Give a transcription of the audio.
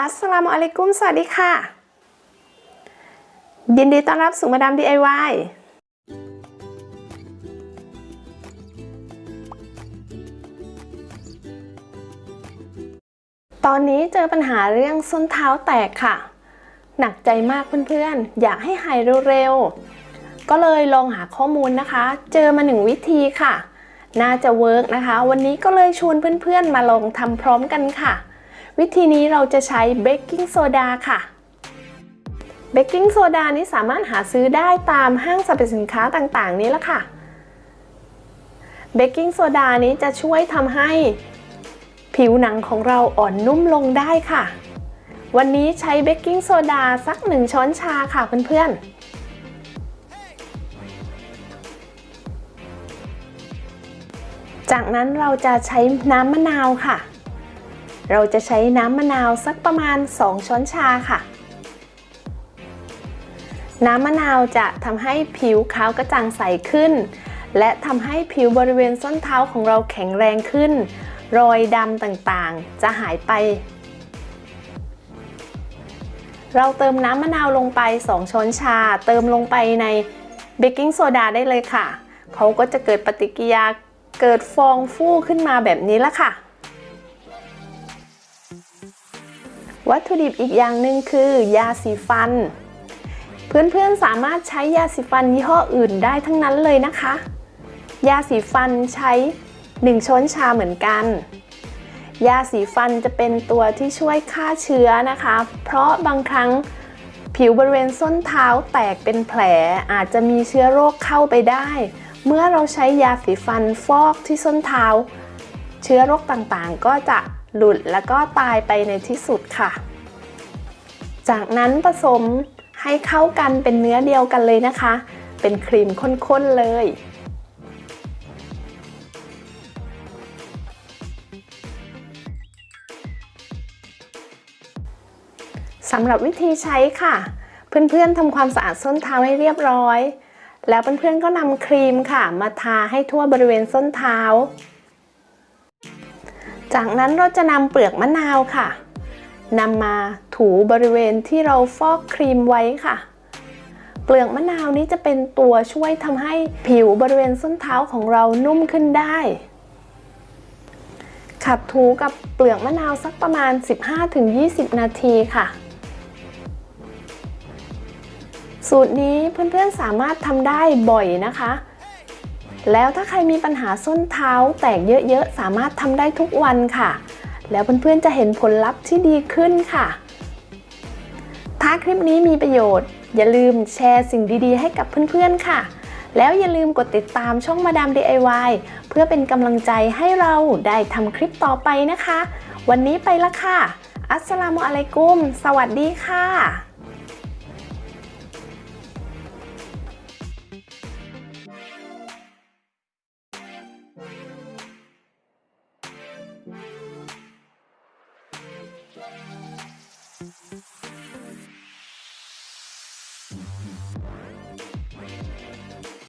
อัสสลามุอะลัยกุม สวัสดีค่ะ ยินดีต้อนรับสู่มาดาม DIY ตอนนี้เจอปัญหาเรื่องส้นเท้าแตกค่ะ หนักใจมากเพื่อนๆ อยากให้หายเร็วๆ ก็เลยลองหาข้อมูลนะคะ เจอมาหนึ่งวิธีค่ะ น่าจะเวิร์กนะคะ วันนี้ก็เลยชวนเพื่อนๆ มาลองทำพร้อมกันค่ะ วิธีนี้เราจะใช้เบกกิ้งโซดาค่ะเบกกิ้งโซดานี้สามารถหาซื้อได้ตามห้างสรรพสินค้าต่างๆ นี้ละค่ะเบกกิ้งโซดานี้จะช่วยทำให้ผิวหนังของเราอ่อนนุ่มลงได้ค่ะ วันนี้ใช้เบกกิ้งโซดาสักหนึ่งช้อนชาค่ะเพื่อนๆจากนั้นเราจะใช้น้ำมะนาวค่ะ เราจะใช้น้ำมะนาวสักประมาณ 2 ช้อนชาค่ะ น้ำมะนาวจะทำให้ผิวขาวกระจ่างใสขึ้น และทำให้ผิวบริเวณส้นเท้าของเราแข็งแรงขึ้น รอยดำต่างๆ จะหายไป เราเติมน้ำมะนาวลงไป 2 ช้อนชา เติมลงไปในเบกกิ้งโซดาได้เลยค่ะ เขาก็จะเกิดปฏิกิริยาเกิดฟองฟูขึ้นมาแบบนี้ละค่ะ วัตถุดิบอีกอย่างหนึ่งคือยาสีฟัน เพื่อนๆสามารถใช้ยาสีฟันยี่ห้ออื่นได้ทั้งนั้นเลยนะคะ ยาสีฟันใช้ 1 ช้อนชาเหมือนกัน ยาสีฟันจะเป็นตัวที่ช่วยฆ่าเชื้อนะคะ เพราะบางครั้งผิวบริเวณส้นเท้าแตกเป็นแผลอาจจะมีเชื้อโรคเข้าไปได้ เมื่อเราใช้ยาสีฟันฟอกที่ส้นเท้า ชื้อโรคต่างๆ ก็จะหลุดแล้วก็ตายไปในที่สุดค่ะ จากนั้นผสมให้เข้ากันเป็นเนื้อเดียวกันเลยนะคะ เป็นครีมข้นๆเลยสำหรับวิธีใช้ค่ะ เพื่อนๆทำความสะอาดส้นเท้าให้เรียบร้อย แล้วเพื่อนๆก็นำครีมค่ะ มาทาให้ทั่วบริเวณส้นเท้า จากนั้นเราจะนำเปลือกมะนาวค่ะนำมาถูบริเวณที่เราฟอกครีมไว้ค่ะ เปลือกมะนาวนี้จะเป็นตัวช่วยทำให้ผิวบริเวณส้นเท้าของเรานุ่มขึ้นได้ ขัดถูกับเปลือกมะนาวสักประมาณ 15-20 นาทีค่ะ สูตรนี้เพื่อนๆสามารถทำได้บ่อยนะคะ แล้วถ้าใครมีปัญหาส้นเท้าแตกเยอะๆ สามารถทำได้ทุกวันค่ะ แล้วเพื่อนๆจะเห็นผลลัพธ์ที่ดีขึ้นค่ะ ถ้าคลิปนี้มีประโยชน์ อย่าลืมแชร์สิ่งดีๆ ให้กับเพื่อนๆค่ะ แล้วอย่าลืมกดติดตามช่องมาดาม DIY เพื่อเป็นกำลังใจให้เราได้ทำคลิปต่อไปนะคะ วันนี้ไปละค่ะ อัสสลามุอะลัยกุม สวัสดีค่ะ Thank you.